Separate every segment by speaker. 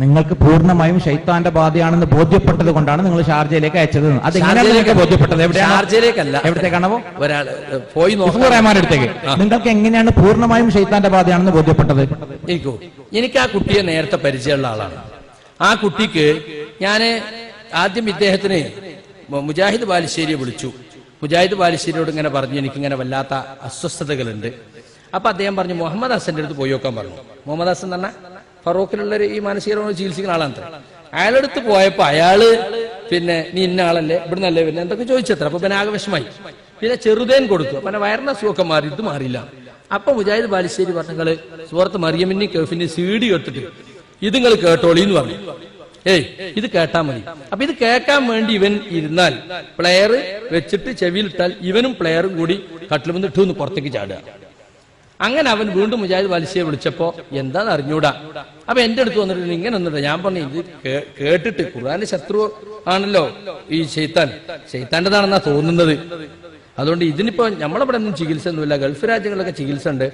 Speaker 1: നിങ്ങൾക്ക് പൂർണമായും ശൈത്താന്റെ ബാധയാണെന്ന് ബോധ്യപ്പെട്ടത് കൊണ്ടാണ് നിങ്ങൾ ഷാർജയിലേക്ക് അയച്ചത്. അത് എങ്ങനെയാണ് ബോധ്യപ്പെട്ടത്?
Speaker 2: ഷാർജയിലേക്കല്ല.
Speaker 1: എവിടത്തേക്കാണോ
Speaker 2: ഒരാൾ പോയി
Speaker 1: റഹ്മാൻ അടുത്തേക്ക്. നിങ്ങൾക്ക് എങ്ങനെയാണ് പൂർണമായും ശൈത്താന്റെ ബാധയാണെന്ന് ബോധ്യപ്പെട്ടത്?
Speaker 2: എനിക്കോ എനിക്ക് ആ കുട്ടിയെ നേരത്തെ പരിചയമുള്ള ആളാണ്. ആ കുട്ടിക്ക് ഞാൻ ആദ്യം ഇദ്ദേഹത്തിന് മുജാഹിദ് ബാലുശ്ശേരിയെ വിളിച്ചു. മുജാഹിദ് ബാലുശ്ശേരിയോട് ഇങ്ങനെ പറഞ്ഞു എനിക്ക് ഇങ്ങനെ വല്ലാത്ത അസ്വസ്ഥതകളുണ്ട്. അപ്പൊ അദ്ദേഹം പറഞ്ഞു മുഹമ്മദ് ഹസന്റെ അടുത്ത് പോയി നോക്കാൻ പറഞ്ഞു. മുഹമ്മദ് ഹസൻ എന്ന് ഫറൂഖിലുള്ള ഈ മാനസിക ചികിത്സിക്കുന്ന ആളാണ് അയാളെടുത്ത് പോയപ്പോ അയാൾ പിന്നെ നീ ഇന്ന ആളല്ലേ ഇവിടുന്നല്ലേ പിന്നെ എന്തൊക്കെ ചോദിച്ചത്ര. അപ്പൊ പിന്നെ ആകെ വിഷമായി പിന്നെ ചെറുതേൻ കൊടുത്തു. പിന്നെ വയറിന് അസുഖമൊക്കെ മാറി ഇത് മാറിയില്ല. അപ്പൊ മുജാഹിദ് ബാലിശ്ശേരി പറഞ്ഞങ്ങൾ സുഹൃത്ത് മറിയമിന്നി കേഫിന്റെ സീഡി കേട്ടിട്ട് ഇത് നിങ്ങൾ കേട്ടോളി എന്ന് പറഞ്ഞു. ഏയ് ഇത് കേട്ടാ മതി. അപ്പൊ ഇത് കേൾക്കാൻ വേണ്ടി ഇവൻ ഇരുന്നാൽ പ്ലെയർ വെച്ചിട്ട് ചെവിയിലിട്ടാൽ ഇവനും പ്ലെയറും കൂടി കട്ടിലുമെന്ന് ഇട്ടു പുറത്തേക്ക് ചാടുക. അങ്ങനെ അവൻ വീണ്ടും മുജാഹിദ് വലിശയെ വിളിച്ചപ്പോ എന്താന്ന് അറിഞ്ഞൂടാ? അപ്പൊ എന്റെ അടുത്ത് വന്നിട്ട് ഇങ്ങനെ ഒന്നിട്ട് ഞാൻ പറഞ്ഞു ഇത് കേട്ടിട്ട് ഖുർആാന്റെ ശത്രു ആണല്ലോ ഈ ഷെയ്ത്താൻ ഷെയ്ത്താന്റെതാണെന്നാ തോന്നുന്നത്. അതുകൊണ്ട് ഇതിനിപ്പോ നമ്മളിവിടെ ഒന്നും ചികിത്സ ഒന്നുമില്ല. ഗൾഫ് രാജ്യങ്ങളിലൊക്കെ ചികിത്സ ഉണ്ട്.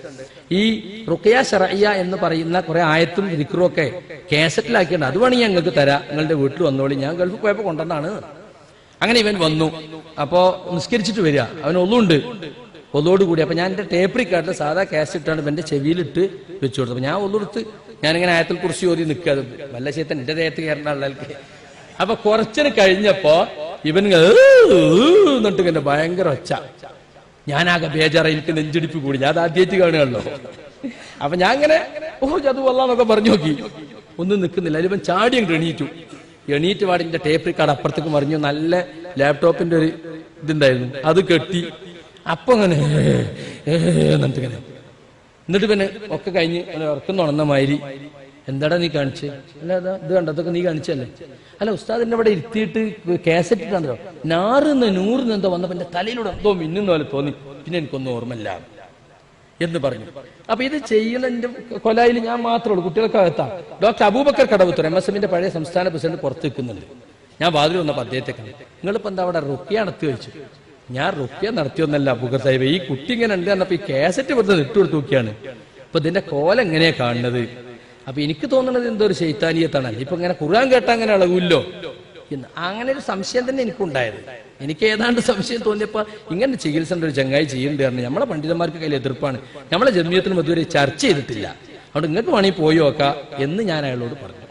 Speaker 2: ഈ റുക്കയ ഷറയ്യ എന്ന് പറയുന്ന കുറെ ആയത്തും ദിക്റും ഒക്കെ കേസറ്റിലാക്കിയുണ്ട് അത് വേണമെങ്കിൽ ഞങ്ങൾക്ക് തരാം. നിങ്ങളുടെ വീട്ടിൽ വന്നോളി. ഞാൻ ഗൾഫ് പോയപ്പോ കൊണ്ടുവന്നാണ് അങ്ങനെ ഇവൻ വന്നു. അപ്പോ നിസ്കരിച്ചിട്ട് വരിക. അവൻ ഒന്നുണ്ട് ഒന്നോട് കൂടി അപ്പൊ ഞാൻ എന്റെ ടേപ്പ് റിക്കാർഡിൽ സാധാ കാസറ്റ് ഇട്ടാണ് എന്റെ ചെവിയിലിട്ട് വെച്ചു കൊടുത്തു അപ്പൊ ഞാൻ ഒന്നെടുത്ത് ഞാനിങ്ങനെ ആയത്തിൽ കുറിച്ച് ഓതി നിൽക്കുക. വല്ല ശേത്തൻ എന്റെ ദേഹത്ത് കയറേണ്ട ആളുകൾക്ക്. അപ്പൊ കുറച്ചിന് കഴിഞ്ഞപ്പോ ഇവൻ ഇങ്ങനെ എന്നിട്ട് ഇങ്ങനെ ഭയങ്കര ഒച്ച. ഞാനാകെ ബേജാറ എനിക്ക് നെഞ്ചിടിപ്പ് കൂടി. ഞാൻ ആദ്യമായിട്ട് കാണുകയല്ലോ അപ്പൊ ഞാൻ ഇങ്ങനെ ഓ അത് വല്ലാന്നൊക്കെ പറഞ്ഞു നോക്കി. ഒന്നും നിൽക്കുന്നില്ല. ഇവൻ ചാടി അങ്ങ് എണീറ്റു. എണീറ്റ് പാടിന്റെ ടേപ്പ് റിക്കാർഡ് അപ്പുറത്തേക്ക് മറിഞ്ഞു. നല്ല ലാപ്ടോപ്പിന്റെ ഒരു ഇതുണ്ടായിരുന്നു. അത് കെട്ടി. അപ്പൊ അങ്ങനെ എന്നിട്ട് ഇങ്ങനെ എന്നിട്ട് പിന്നെ ഒക്കെ കഴിഞ്ഞ് ഇറക്കുന്ന ഉറക്കം തുണന്ന മാതിരി എന്താടാ നീ കാണിച്ച്? അല്ല അതാ ഇത് കണ്ടതൊക്കെ നീ കാണിച്ചല്ലേ അല്ല ഉസ്താദിന്റെ അവിടെ ഇരുത്തിയിട്ട് കാസറ്റ് കണ്ടോ നാറിന്ന് നൂറിന്ന് എന്തോ വന്നപ്പോ എന്റെ തലയിലൂടെ എന്തോ മിന്നുന്ന പോലെ തോന്നി. പിന്നെ എനിക്കൊന്നും ഓർമ്മയില്ല എന്ന് പറഞ്ഞു. അപ്പൊ ഇത് ചെയ്യുന്ന എന്റെ കൊലായിൽ ഞാൻ മാത്രമേ ഉള്ളൂ കുട്ടികൾക്ക് അകത്താ doctor Abubakar Kadavathur M S എമ്മിന്റെ പഴയ സംസ്ഥാന പ്രസിഡന്റ് പുറത്ത് നിൽക്കുന്നുണ്ട്. ഞാൻ വാതിൽ വന്നപ്പോ അദ്ദേഹത്തെ കണ്ടു. നിങ്ങളിപ്പോ എന്താ അവിടെ റുക്കിയ നടത്തി വെച്ചു ഞാൻ റുപ്യ നടത്തിയൊന്നല്ല ബുഗർ സാഹിബ്. ഈ കുട്ടി ഇങ്ങനെ ഉണ്ട് എന്നപ്പോ ഈ കാസറ്റ് വെറുതെ ഇട്ട് കൊടുത്ത് നോക്കിയാണ്. അപ്പൊ ഇതിന്റെ കോല എങ്ങനെയാ കാണുന്നത്? അപ്പൊ എനിക്ക് തോന്നുന്നത് എന്തോ ഒരു ശൈത്താനീയത്താണ്. ഇപ്പൊ ഇങ്ങനെ ഖുർആൻ കേട്ടാ അങ്ങനെ അളവില്ലോ എന്ന്. അങ്ങനെ ഒരു സംശയം തന്നെ എനിക്കുണ്ടായത്. എനിക്ക് ഏതാണ്ട് സംശയം തോന്നിയപ്പോ ഇങ്ങനെ ചികിത്സ ഒരു ചങ്ങായി ചെയ്യേണ്ടി പറഞ്ഞു. നമ്മളെ പണ്ഡിതന്മാർക്ക് കയ്യിൽ എതിർപ്പാണ്. നമ്മളെ ജന്മീയത്തിനും അതുവരെ ചർച്ച ചെയ്തിട്ടില്ല. അതുകൊണ്ട് നിങ്ങൾക്ക് വേണമെങ്കിൽ പോയി നോക്കാം എന്ന് ഞാൻ അയാളോട് പറഞ്ഞു.